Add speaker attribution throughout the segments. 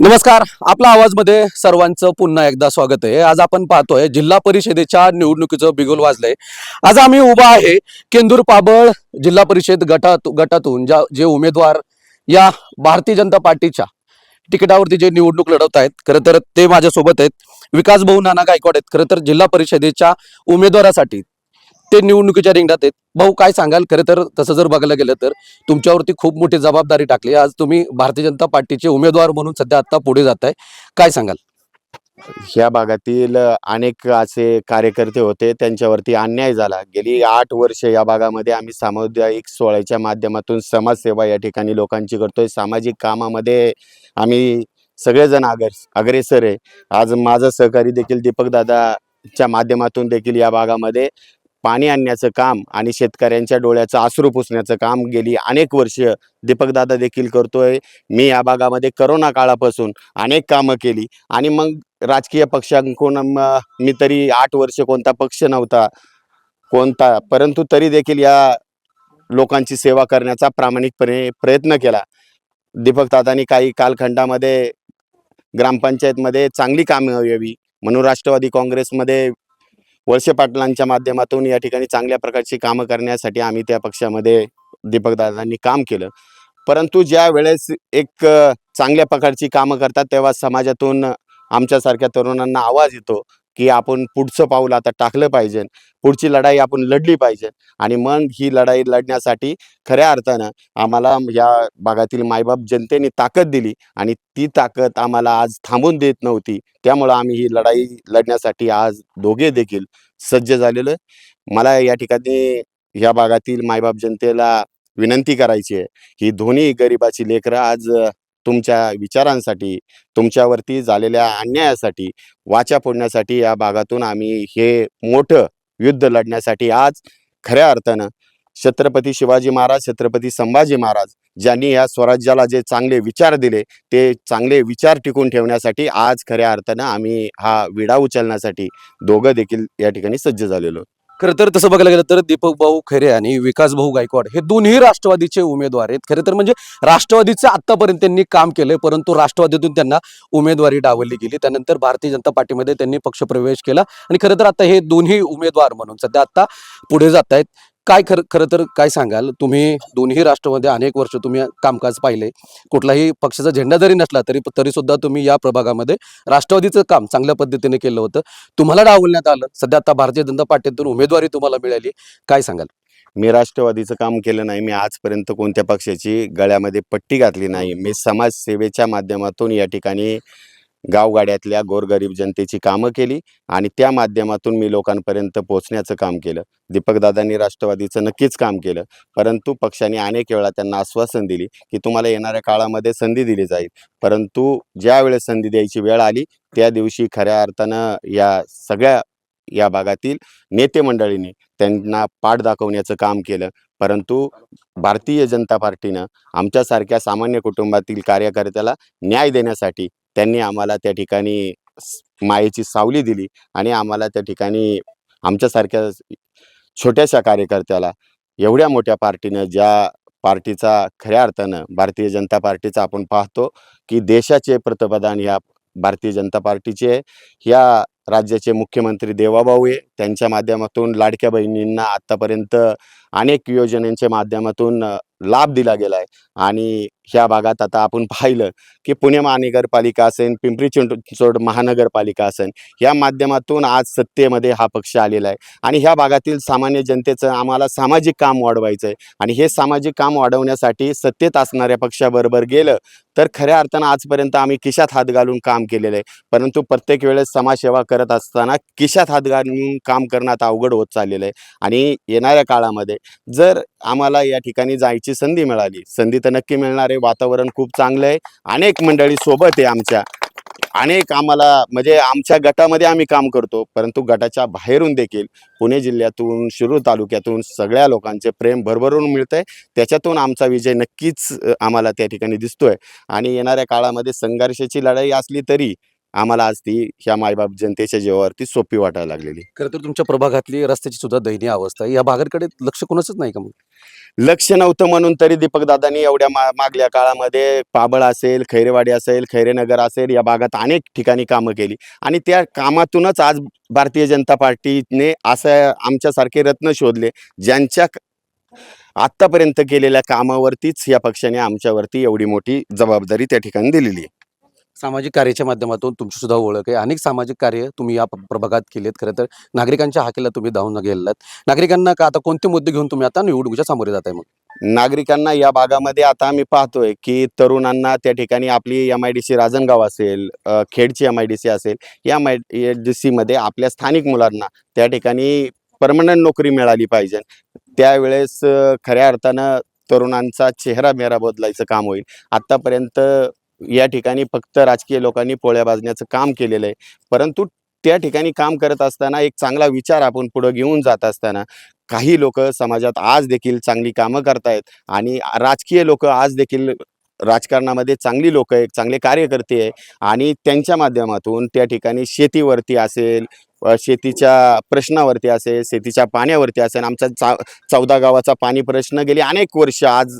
Speaker 1: नमस्कार आपला आवाजमध्ये सर्वांचं पुन्हा एकदा स्वागत आहे. आज आपण पाहतोय जिल्हा परिषदेच्या निवडणुकीचं बिगुल वाजलंय. आज आम्ही उभा आहे केंदूर पाबळ जिल्हा परिषद गटात गटातून ज्या जे उमेदवार या भारतीय जनता पार्टीच्या तिकिटावरती जे निवडणूक लढवत आहेत खरं तर ते माझ्यासोबत आहेत. विकास भाऊ नाना गायकवाड आहेत. खरं तर जिल्हा परिषदेच्या उमेदवारासाठी ते निवडणुकीच्या रिंगणात आहेत. भाऊ काय सांगाल? खरं तर तसं जर बघायला गेलं तर तुमच्यावरती खूप मोठी जबाबदारी टाकली. आज तुम्ही भारतीय जनता पार्टीचे उमेदवार म्हणून सध्या आता पुढे जात आहे काय सांगाल?
Speaker 2: ह्या भागातील अनेक असे कार्यकर्ते होते. त्यांच्यावरती अन्याय झाला. गेली आठ वर्ष या भागामध्ये आम्ही सामुदायिक सोहळ्याच्या माध्यमातून समाजसेवा या ठिकाणी लोकांची करतोय. सामाजिक कामामध्ये आम्ही सगळेजण अगर अग्रेसर आहे. आज माझा सहकारी देखील दीपक दादाच्या माध्यमातून देखील या भागामध्ये पाणी आणण्याचं काम आणि शेतकऱ्यांच्या डोळ्याचं आसरू पुसण्याचं काम गेली अनेक वर्ष दीपकदादा देखील करतोय. मी या भागामध्ये करोना काळापासून अनेक कामं केली आणि मग राजकीय पक्षांकडून मी तरी आठ वर्ष कोणता पक्ष नव्हता कोणता परंतु तरी देखील या लोकांची सेवा करण्याचा प्रामाणिकपणे प्रयत्न केला. दीपक दादांनी काही कालखंडामध्ये ग्रामपंचायतमध्ये चांगली कामं यावी म्हणून राष्ट्रवादी काँग्रेसमध्ये वर्षे पाटलांच्या माध्यमातून या ठिकाणी चांगल्या प्रकारची कामं करण्यासाठी आम्ही त्या पक्षामध्ये दीपकदादांनी काम केलं. परंतु ज्या वेळेस एक चांगल्या प्रकारची कामं करतात तेव्हा समाजातून आमच्यासारख्या तरुणांना आवाज येतो. की आपण पुढचं पाऊल आता टाकलं पाहिजे. पुढची लढाई आपण लढली पाहिजे. आणि मग ही लढाई लढण्यासाठी खऱ्या अर्थानं आम्हाला या भागातील मायबाप जनतेने ताकद दिली आणि ती ताकद आम्हाला आज थांबून देत नव्हती. त्यामुळं आम्ही ही लढाई लढण्यासाठी आज दोघे देखील सज्ज झालेलं मला या ठिकाणी या भागातील मायबाप जनतेला विनंती करायची आहे ही दोन्ही गरिबाची लेकरं आज तुमच्या विचारांसाठी तुमच्यावरती झालेल्या अन्यायासाठी वाचा फोडण्यासाठी या भागातून आम्ही हे मोठं युद्ध लढण्यासाठी आज खऱ्या अर्थानं छत्रपती शिवाजी महाराज छत्रपती संभाजी महाराज ज्यांनी या स्वराज्याला जे चांगले विचार दिले ते चांगले विचार टिकून ठेवण्यासाठी आज खऱ्या अर्थानं आम्ही हा विडा उचलण्यासाठी दोघं देखील या ठिकाणी सज्ज झालेलो
Speaker 1: खरं तर तसं बघायला गेलं तर दीपक भाऊ खरे आणि विकास भाऊ गायकवाड हे दोन्ही राष्ट्रवादीचे उमेदवार आहेत. खरं तर म्हणजे राष्ट्रवादीचं आतापर्यंत त्यांनी काम केलंय परंतु राष्ट्रवादीतून त्यांना उमेदवारी डावलली गेली. त्यानंतर भारतीय जनता पार्टीमध्ये त्यांनी पक्षप्रवेश केला. आणि खरं तर आता हे दोन्ही उमेदवार म्हणून सध्या आता पुढे जात आहेत काय खरं खरं तर काय सांगाल? तुम्ही दोन्ही राष्ट्रमध्ये अनेक वर्ष तुम्ही कामकाज पाहिले. कुठलाही पक्षाचा झेंडा जरी नसला तरी तरी सुद्धा तुम्ही या प्रभागामध्ये राष्ट्रवादीचं काम चांगल्या पद्धतीने केलं होतं. तुम्हाला डावलण्यात आलं. सध्या आता भारतीय जनता पार्टीतून उमेदवारी तुम्हाला मिळाली. काय सांगाल?
Speaker 2: मी राष्ट्रवादीचं काम केलं नाही. मी आजपर्यंत कोणत्या पक्षाची गळ्यामध्ये पट्टी घातली नाही. मी समाजसेवेच्या माध्यमातून या ठिकाणी गावगाड्यातल्या गोरगरीब जनतेची कामं केली आणि त्या माध्यमातून मी लोकांपर्यंत पोहोचण्याचं काम केलं. दीपकदादांनी राष्ट्रवादीचं नक्कीच काम केलं परंतु पक्षाने अनेक वेळा त्यांना आश्वासन दिली की तुम्हाला येणाऱ्या काळामध्ये संधी दिली जाईल. परंतु ज्या वेळेस संधी द्यायची वेळ आली त्या दिवशी खऱ्या अर्थानं या सगळ्या या भागातील नेते मंडळींनी त्यांना पाठ दाखवण्याचं काम केलं. परंतु भारतीय जनता पार्टीनं आमच्यासारख्या सामान्य कुटुंबातील कार्यकर्त्याला न्याय देण्यासाठी त्यांनी आम्हाला त्या ठिकाणी मायेची सावली दिली आणि आम्हाला त्या ठिकाणी आमच्यासारख्या छोट्याशा कार्यकर्त्याला एवढ्या मोठ्या पार्टीनं ज्या पार्टीचा खऱ्या अर्थानं भारतीय जनता पार्टीचा आपण पाहतो की देशाचे पंतप्रधान ह्या भारतीय जनता पार्टीचे ह्या राज्याचे मुख्यमंत्री देवाभाऊ आहे त्यांच्या माध्यमातून लाडक्या बहिणींना आत्तापर्यंत अनेक योजनांच्या माध्यमातून लाभ दिला गेला आहे आणि ह्या भागात आता आपण पाहिलं की पुणे महानगरपालिका असेल पिंपरी चिंचवड महानगरपालिका असेल या माध्यमातून आज सत्तेमध्ये हा पक्ष आलेला आहे. आणि ह्या भागातील सामान्य जनतेचं आम्हाला सामाजिक काम वाढवायचं आहे आणि हे सामाजिक काम वाढवण्यासाठी सत्तेत असणाऱ्या पक्षाबरोबर गेलं तर खऱ्या अर्थानं आजपर्यंत आम्ही किशात हात घालून काम केलेलं आहे. परंतु प्रत्येक वेळेस समाजसेवा करत असताना किशात हात घालून काम करणं आता अवघड होत चाललेलं आहे. आणि येणाऱ्या काळामध्ये जर आम्हाला या ठिकाणी जायची संधी मिळाली संधी तर नक्की मिळणार आहे. वातावरण खूप चांगलं आहे. अनेक मंडळी सोबत आहे आमच्या. अनेक आम्हाला म्हणजे आमच्या गटामध्ये आम्ही काम करतो परंतु गटाच्या बाहेरून देखील पुणे जिल्ह्यातून शिरूर तालुक्यातून सगळ्या लोकांचे प्रेम भरभरून मिळतंय. त्याच्यातून आमचा विजय नक्कीच आम्हाला त्या ठिकाणी दिसतोय. आणि येणाऱ्या काळामध्ये संघर्षाची लढाई असली तरी आम्हाला आज ती ह्या मायबाप जनतेच्या जीवावरती सोपी वाटायला लागलेली.
Speaker 1: खरं तर तुमच्या प्रभागातली रस्त्याची सुद्धा दयनीय अवस्था आहे. या भागाकडे लक्ष कोणाचंच नाही का मग?
Speaker 2: लक्ष नव्हतं म्हणून तरी दीपक दादांनी एवढ्या मा मागल्या काळामध्ये पाबळ असेल खैरेवाडी असेल खैरेनगर असेल या भागात अनेक ठिकाणी कामं केली. आणि त्या कामातूनच आज भारतीय जनता पार्टीने असं आमच्यासारखे रत्न शोधले ज्यांच्या क- आत्तापर्यंत केलेल्या कामावरतीच या पक्षाने आमच्यावरती एवढी मोठी जबाबदारी त्या ठिकाणी दिलेली आहे.
Speaker 1: सामाजिक कार्याच्या माध्यमातून तुमची सुद्धा ओळख आहे. अनेक सामाजिक कार्य तुम्ही या प्रभागात प्रभागात केलेत खरं तर. नागरिकांच्या हाकेला तुम्ही धावून गेलात. नागरिकांना का आता कोणते मुद्दे घेऊन तुम्ही आता निवडणुकीच्या सामोरे जात आहे मग?
Speaker 2: नागरिकांना या भागामध्ये आता आम्ही पाहतोय की तरुणांना त्या ठिकाणी आपली M I D C Rajangaon असेल खेडची एम आय डी सी असेल या एम आय डी सीमध्ये आपल्या स्थानिक मुलांना त्या ठिकाणी परमनंट नोकरी मिळाली पाहिजे. त्यावेळेस खऱ्या अर्थानं तरुणांचा चेहरा मेहरा बदलायचं काम होईल. आत्तापर्यंत या ठिकाणी फक्त राजकीय लोकांनी पोळ्या भाजण्याचं काम केलेलं आहे. परंतु त्या ठिकाणी काम करत असताना एक चांगला विचार आपण पुढं घेऊन जात असताना काही लोक समाजात आज देखील चांगली कामं करतायत आणि राजकीय लोक आज देखील राजकारणामध्ये चांगली लोक आहेत चांगले कार्यकर्ते आहे आणि त्यांच्या माध्यमातून त्या ठिकाणी शेतीवरती असेल शेतीच्या प्रश्नावरती असेल शेतीच्या पाण्यावरती असेल आमचा चा चौदा गावाचा पाणी प्रश्न गेली अनेक वर्ष आज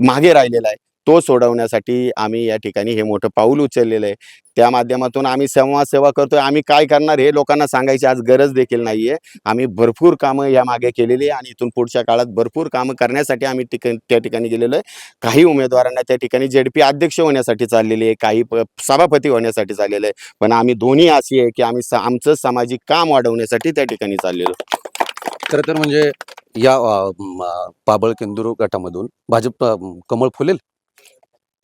Speaker 2: मागे राहिलेला आहे. तो सोडवण्यासाठी आम्ही या ठिकाणी हे मोठं पाऊल उचललेलं आहे. त्या माध्यमातून आम्ही संवाद सेवा करतोय. आम्ही काय करणार हे लोकांना सांगायची आज गरज देखील नाहीये. आम्ही भरपूर कामं या मागे केलेली आहे आणि इथून पुढच्या काळात भरपूर कामं करण्यासाठी आम्ही ठिक त्या ठिकाणी गेलेलो आहे. काही उमेदवारांना त्या ठिकाणी जेडपी अध्यक्ष होण्यासाठी चाललेली आहे. काही प- सभापती होण्यासाठी चाललेलं आहे. पण आम्ही दोन्ही अशी आहे की आम्ही स- आमचं सामाजिक काम वाढवण्यासाठी त्या ठिकाणी चाललेलो आहे.
Speaker 1: खरं तर म्हणजे या पाबळ केंदूर गटामधून भाजप कमळ फुलेल?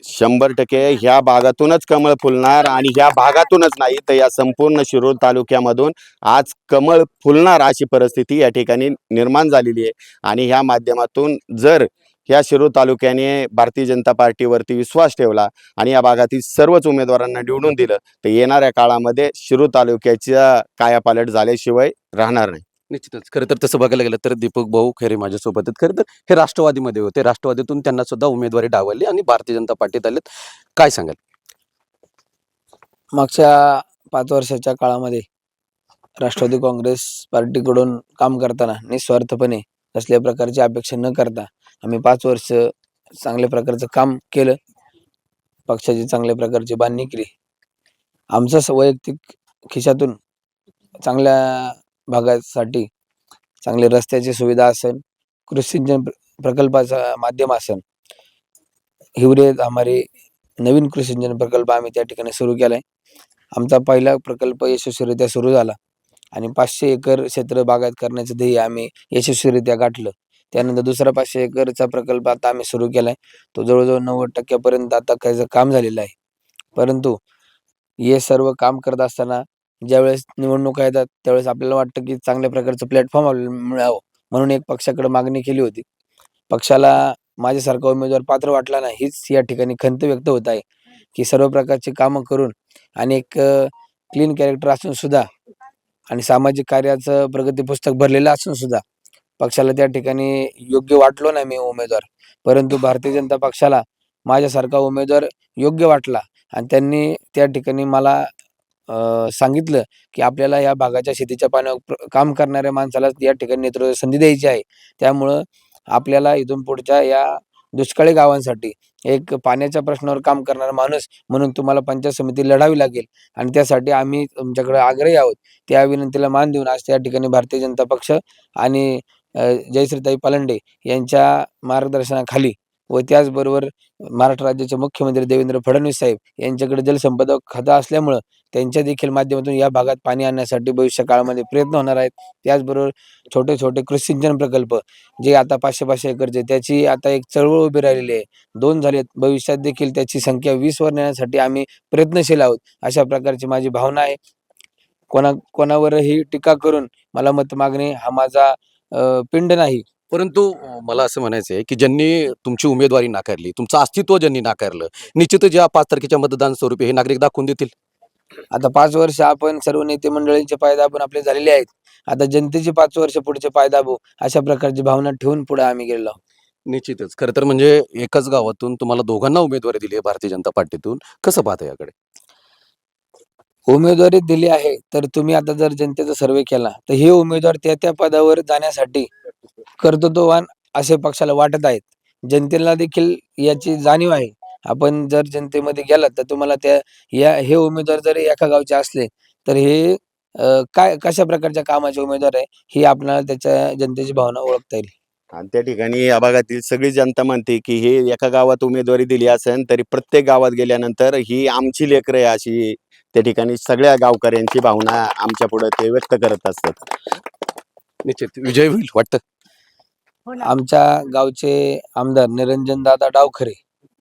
Speaker 2: शंभर टक्के ह्या भागातूनच कमळ फुलणार आणि ह्या भागातूनच नाही तर या संपूर्ण शिरूर तालुक्यामधून आज कमळ फुलणार अशी परिस्थिती या ठिकाणी निर्माण झालेली आहे. आणि ह्या माध्यमातून जर ह्या शिरूर तालुक्याने भारतीय जनता पार्टीवरती विश्वास ठेवला आणि या भागातील सर्वच उमेदवारांना निवडून दिलं तर येणाऱ्या काळामध्ये शिरूर तालुक्याच्या कायापालट झाल्याशिवाय राहणार नाही.
Speaker 1: निश्चितच. खरं तर तसं बघायला गेलं तर दीपक भाऊ खैरे माझ्यासोबत आहेत. खरं तर हे राष्ट्रवादीमध्ये होते. राष्ट्रवादीतून त्यांना सुद्धा उमेदवारी डावलली आणि भारतीय जनता पार्टीत आलेत. काय सांगाल?
Speaker 3: मागच्या पाच वर्षाच्या काळामध्ये राष्ट्रवादी काँग्रेस पार्टीकडून काम करताना निस्वार्थपणे कसल्या प्रकारची अपेक्षा न करता आम्ही पाच वर्ष चांगल्या प्रकारचं काम केलं. पक्षाची चांगल्या प्रकारची बांधणी केली. आमचं वैयक्तिक खिशातून चांगल्या भागासाठी चांगले रस्त्याची सुविधा असेल कृषी सिंचन प्रकल्पाचं माध्यम असेल. हिवरे हमारे नवीन कृषी सिंचन प्रकल्प आम्ही त्या ठिकाणी सुरू केला आहे आमचा पहिला प्रकल्प यशस्वीरित्या सुरू झाला आणि पाचशे एकर क्षेत्र बागायत करण्याचं ध्येय आम्ही यशस्वीरित्या गाठलं. त्यानंतर दुसरा पाचशे एकरचा प्रकल्प आता आम्ही सुरू केला आहे तो जवळजवळ नव्वद टक्क्यापर्यंत आता त्याचं काम झालेलं आहे. परंतु हे सर्व काम करत असताना ज्यावेळेस निवडणुका येतात त्यावेळेस आपल्याला वाटतं की चांगल्या प्रकारचं प्लॅटफॉर्म आपल्याला मिळावं म्हणून एक पक्षाकडे मागणी केली होती. पक्षाला माझ्यासारखा उमेदवार पात्र वाटला नाही हीच या ठिकाणी खंत व्यक्त होत आहे की सर्व प्रकारची कामं करून आणि एक क्लीन कॅरेक्टर असून सुद्धा आणि सामाजिक कार्याचं प्रगती पुस्तक भरलेलं असून सुद्धा पक्षाला त्या ठिकाणी योग्य वाटलो नाही मी उमेदवार. परंतु भारतीय जनता पक्षाला माझ्यासारखा उमेदवार योग्य वाटला आणि त्यांनी त्या ठिकाणी मला सांगितलं की आपल्याला या भागाच्या शेतीच्या पाण्यावर काम करणाऱ्या माणसाला या ठिकाणी नेतृत्व संधी द्यायची आहे. त्यामुळं आपल्याला इथून पुढच्या या दुष्काळी गावांसाठी एक पाण्याच्या प्रश्नावर काम करणारा माणूस म्हणून तुम्हाला पंचायत समिती लढावी लागेल. आणि त्यासाठी आम्ही तुमच्याकडे आग्रही आहोत. त्या विनंतीला मान देऊन आज त्या ठिकाणी भारतीय जनता पक्ष आणि जयश्रीताई पालंडे यांच्या मार्गदर्शनाखाली व त्याचबरोबर महाराष्ट्र राज्याचे मुख्यमंत्री देवेंद्र फडणवीस साहेब यांच्याकडे जलसंपदा खातं असल्यामुळं त्यांच्या देखील माध्यमातून या भागात पाणी आणण्यासाठी भविष्य काळामध्ये प्रयत्न होणार आहेत. त्याचबरोबर छोटे छोटे कृषी सिंचन प्रकल्प जे आता पाचशे पाचशे एकरचे त्याची आता एक चळवळ उभी राहिलेली आहे. दोन झालेत. भविष्यात देखील त्याची संख्या वीसवर नेण्यासाठी आम्ही प्रयत्नशील आहोत. अशा प्रकारची माझी भावना आहे. कोणा कोणावरही टीका करून मला मत मागणे हा माझा पिंड नाही.
Speaker 1: परंतु मला असं म्हणायचं आहे की ज्यांनी तुमची उमेदवारी नाकारली तुमचं अस्तित्व ज्यांनी नाकारलं निश्चितच या पाच तारखेच्या मतदान स्वरूपी हे नागरिक दाखवून देतील.
Speaker 3: आता पाच वर्ष आपण सर्व नेते मंडळींचे पायदाबून आपले झालेले आहेत. आता जनतेचे पाच वर्ष पुढचे पायदाबू अशा प्रकारची भावना ठेवून पुढे आम्ही आहोत.
Speaker 1: निश्चितच. खरं तर म्हणजे एकाच गावातून तुम्हाला दोघांना उमेदवारी दिली आहे भारतीय जनता पार्टीतून. कसं पाहता याकडे?
Speaker 3: उमेदवारी दिली आहे. तर तुम्ही आता जर जनतेचा सर्वे केला तर हे उमेदवार त्या त्या पदावर जाण्यासाठी कर्तृत्ववान असे पक्षाला वाटत आहेत. जनतेला देखील याची जाणीव आहे. आपण जर जनतेमध्ये गेलात तर तुम्हाला त्या या हे उमेदवार जर एका गावचे असले तर हे काय कशा प्रकारच्या कामाचे उमेदवार आहे ही आपल्याला त्याच्या जनतेची भावना ओळखता येईल.
Speaker 2: आणि त्या ठिकाणी या भागातील सगळी जनता म्हणते की हे एका गावात उमेदवारी दिली असेल तरी प्रत्येक गावात गेल्यानंतर ही आमची लेकरं आहे अशी त्या ठिकाणी सगळ्या गावकऱ्यांची भावना आमच्या पुढे ते व्यक्त करत असतात.
Speaker 1: निश्चित. विजय होईल वाटतं?
Speaker 3: आमच्या गावचे आमदार निरंजन दादा डावखरे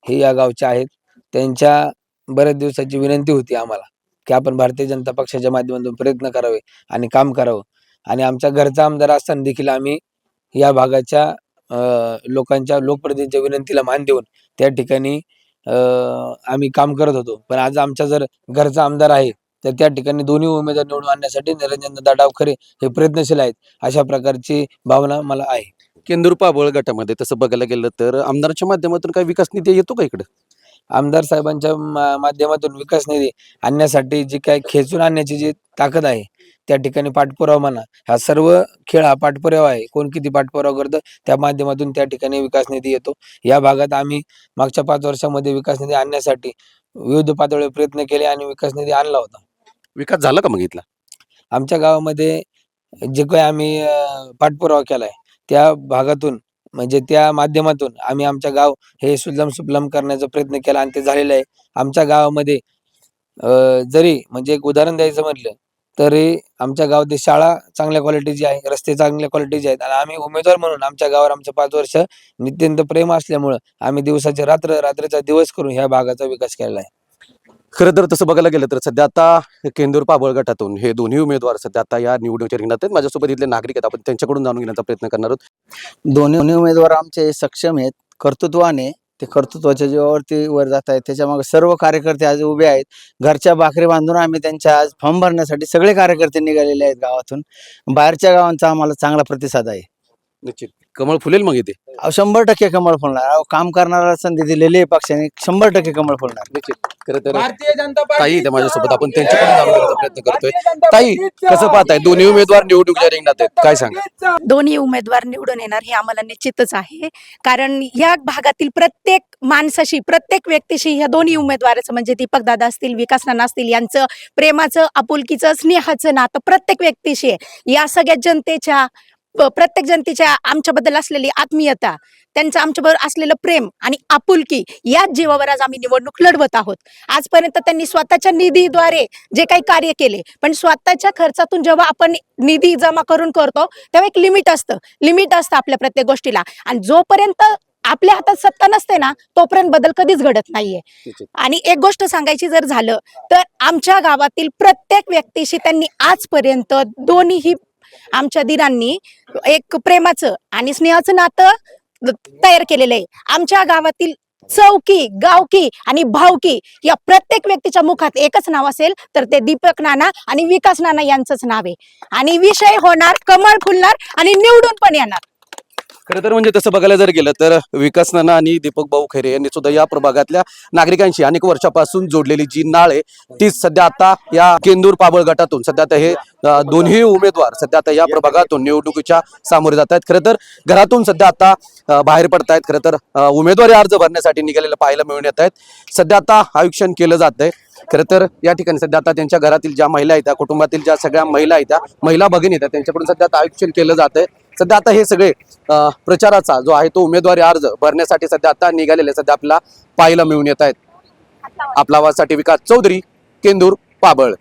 Speaker 3: हे या गावचे आहेत. त्यांच्या बऱ्याच दिवसाची विनंती होती आम्हाला की आपण भारतीय जनता पक्षाच्या माध्यमातून प्रयत्न करावे आणि काम करावं. आणि आमच्या घरचा आमदार असताना देखील आम्ही या भागाच्या लोकांच्या लोकप्रतिनिधींच्या विनंतीला मान देऊन त्या ठिकाणी आम्ही काम करत होतो. पण आज आमचा जर घरचा आमदार आहे तर त्या ठिकाणी दोन्ही उमेदवार निवडून आणण्यासाठी निरंजन दादा डावखरे हे प्रयत्नशील आहेत अशा प्रकारची भावना मला आहे.
Speaker 1: केंदूर पाबळ गटामध्ये तसं बघायला गेलं तर आमदाराच्या माध्यमातून काही विकास निधी येतो का इकडे?
Speaker 3: आमदार साहेबांच्या मा- माध्यमातून विकास निधी आणण्यासाठी जी काय खेचून आणण्याची जी ताकद आहे त्या ठिकाणी पाठपुरावा म्हणा हा सर्व खेळ हा पाठपुरावा आहे. कोण किती पाठपुरावा करतं त्या माध्यमातून त्या ठिकाणी विकास निधी येतो. या भागात आम्ही मागच्या पाच वर्षामध्ये विकास निधी आणण्यासाठी विविध पातळीवर प्रयत्न केले आणि विकास निधी आणला होता.
Speaker 1: विकास झाला का मग इथला?
Speaker 3: आमच्या गावामध्ये जे काही आम्ही अं, पाठपुरावा केलाय त्या भागातून म्हणजे त्या माध्यमातून आम्ही आमच्या गाव हे सुजलम सुफलम करण्याचा प्रयत्न केला आणि ते झालेलं आहे. आमच्या गावामध्ये जरी म्हणजे एक उदाहरण द्यायचं म्हटलं तरी आमच्या गावातील शाळा चांगल्या क्वालिटीची आहे रस्ते चांगल्या क्वालिटीचे आहेत आणि आम्ही उमेदवार म्हणून आमच्या गावावर आमचं पाच वर्ष नित्यंत प्रेम असल्यामुळं आम्ही दिवसाचे रात्र रात्रीचा दिवस करून ह्या भागाचा विकास केलेला आहे.
Speaker 1: खरं तर तसं बघायला गेलं तर सध्या आता केंदूर पाबळ गटातून हे दोन्ही उमेदवार सध्या आता या निवडणुकीच्या रिंगणात आहेत. माझ्यासोबत इथले नागरिक आहेत. आपण त्यांच्याकडून जाणून घेण्याचा प्रयत्न करणार आहोत.
Speaker 4: दोन्ही उमेदवार आमचे सक्षम आहेत. कर्तृत्वाने ते कर्तृत्वाच्या जीवावरती वर जात आहेत. त्याच्यामागे सर्व कार्यकर्ते आज उभे आहेत. घरच्या भाकरी बांधून आम्ही त्यांच्या आज फॉर्म भरण्यासाठी सगळे कार्यकर्ते निघालेले आहेत गावातून. बाहेरच्या गावांचा आम्हाला चांगला प्रतिसाद आहे.
Speaker 1: निश्चित. कमळ फुलेल मग इथे?
Speaker 4: अहो, शंभर टक्के कमळ फुलणार. अहो, काम करणारा संधी दिलेली आहे पक्षाने. शंभर टक्के कमळ फुलणार.
Speaker 1: निश्चित. खरं तर
Speaker 3: भारतीय जनता
Speaker 1: ताई इथे माझ्यासोबत आपण त्यांच्याकडून जाणून घेण्याचा प्रयत्न करतोय. ताई कसं पाहताय? दोन्ही उमेदवार निवडणुकीच्या रिंगणात आहेत. काय सांगा?
Speaker 5: दोन्ही उमेदवार निवडून येणार हे आम्हाला निश्चितच आहे. कारण या भागातील प्रत्येक माणसाशी प्रत्येक व्यक्तीशी ह्या दोन्ही उमेदवाराचं म्हणजे दीपक दादा असतील विकास नाना असतील यांचं प्रेमाचं आपुलकीचं स्नेहाचं नातं प्रत्येक व्यक्तीशी आहे. या सगळ्या जनतेच्या प्रत्येक जनतेच्या आमच्याबद्दल असलेली आत्मीयता त्यांचं आमच्याबरोबर असलेलं प्रेम आणि आपुलकी याच जीवावर आज आम्ही निवडणूक लढवत आहोत. आजपर्यंत त्यांनी स्वतःच्या निधीद्वारे जे काही कार्य केले पण स्वतःच्या खर्चातून जेव्हा आपण निधी जमा करून करतो तेव्हा एक लिमिट असतं. लिमिट असतं आपल्या प्रत्येक गोष्टीला. आणि जोपर्यंत आपल्या हातात सत्ता नसते ना तोपर्यंत बदल कधीच घडत नाहीये. आणि एक गोष्ट सांगायची जर झालं तर आमच्या गावातील प्रत्येक व्यक्तीशी त्यांनी आजपर्यंत दोन्हीही आमच्या दिरांनी एक प्रेमाचं आणि स्नेहाचं नातं तयार केलेलं आहे. आमच्या गावातील चौकी गावकी आणि भावकी या प्रत्येक व्यक्तीच्या मुखात एकच नाव असेल तर ते दीपक नाना आणि विकास नाना यांचंच नाव आहे. आणि विषय होणार कमळ फुलणार आणि निवडून पण येणार.
Speaker 1: खरं तर म्हणजे तसं बघायला जर गेलं तर विकास नाना आणि दीपक भाऊ खैरे यांनी सुद्धा या प्रभागातल्या नागरिकांशी अनेक वर्षापासून जोडलेली जी नाळ आहे ती सध्या आता या केंदूर पाबळ गटातून सध्या आता हे दोन्ही उमेदवार सध्या आता या प्रभागातून निवडणुकीच्या सामोरे जात आहेत. खरं तर घरातून सध्या आता बाहेर बाहेर पडतायत खरं तर उमेदवारी अर्ज भरण्यासाठी निघालेलं पाहायला मिळून येत आहेत. सध्या आता आयुक्षण केलं जात आहे. खरं तर या ठिकाणी सध्या आता त्यांच्या घरातील ज्या महिला आहेत त्या कुटुंबातील ज्या सगळ्या महिला आहेत त्या महिला भगिनी आहेत त्यांच्याकडून सध्या आता आयुष्यन केलं जात आहे. सध्या आता हे सगळे प्रचाराचा जो आहे तो उमेदवारी अर्ज भरण्यासाठी सध्या आता निघालेले सध्या आपल्याला पाहायला मिळून येत आहेत. आपला आवाजसाठी विकास चौधरी केंदूर पाबळ.